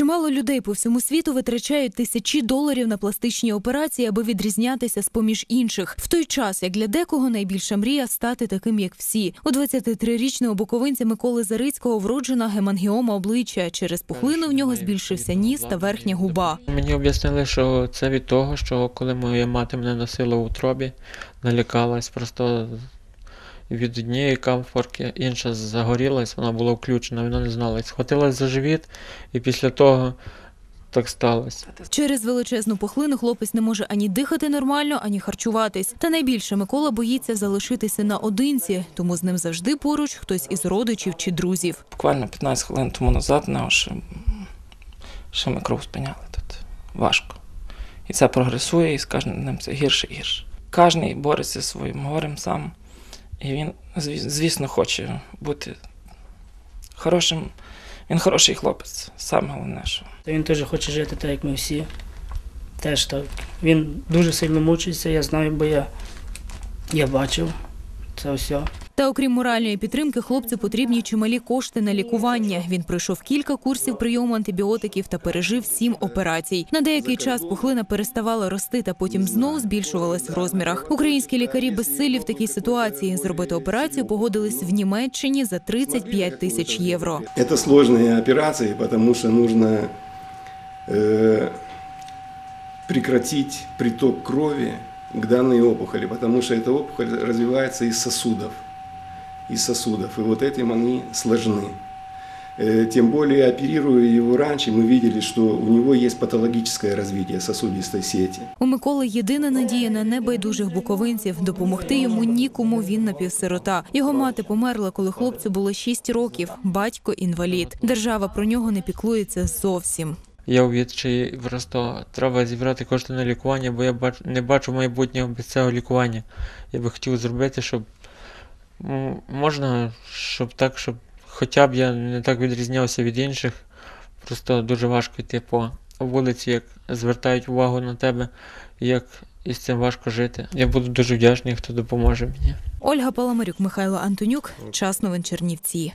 Чимало людей по всьому світу витрачають тисячі доларів на пластичні операції, аби відрізнятися з поміж інших. В той час, як для декого найбільша мрія стати таким, як всі. У 23-річного буковинця Миколи Зарицького вроджена гемангіома обличчя. Через пухлину в нього збільшився ніс та верхня губа. Мені об'яснили, що це від того, що коли моя мати мене носила в утробі, налякалась просто від однієї камфорки, інша загорілась, вона була включена, вона не знала. Схватилась за живіт, і після того так сталося. Через величезну пухлину хлопець не може ані дихати нормально, ані харчуватись. Та найбільше Микола боїться залишитися наодинці, тому з ним завжди поруч хтось із родичів чи друзів. Буквально 15 хвилин тому назад нього ще, ще ми кров спиняли тут. Важко. І це прогресує, і з кожним днем це гірше і гірше. Кожний бореться зі своїм горем сам. І він, звісно, хоче бути хорошим. Він хороший хлопець, саме головне, що. Та він теж хоче жити так, як ми всі. Теж так. Він дуже сильно мучиться, я знаю, бо я, я бачив це все. Та окрім моральної підтримки, хлопцю потрібні чималі кошти на лікування. Він пройшов кілька курсів прийому антибіотиків та пережив сім операцій. На деякий час пухлина переставала рости та потім знов збільшувалась в розмірах. Українські лікарі безсилі в такій ситуації. Зробити операцію погодились в Німеччині за 35 тисяч євро. Это сложные операции, потому что нужно э, прекратить приток крови к данной опухоли, потому что эта опухоль развивается из сосудов. Из сосудов. И вот этим они сложны. Э, Тем более, оперируя его раньше, мы видели, что у него есть патологическое развитие сосудистой сети. У Миколи єдина надія на небайдужих буковинців. Допомогти йому нікому. Він напівсирота. Його мати померла, коли хлопцю було 6 років. Батько інвалід. Держава про нього не піклується зовсім. Я у відчаї просто треба зібрати кошти на лікування, бо я бач, не бачу майбутнього без цього лікування. Я би хотів зробити, щоб м, можна, щоб так, щоб хоча б я не так відрізнявся від інших. Просто дуже важко йти по вулиці, як звертають увагу на тебе, як із цим важко жити. Я буду дуже вдячний, хто допоможе мені. Ольга Паламарюк, Михайло Антонюк. Час новин Чернівці.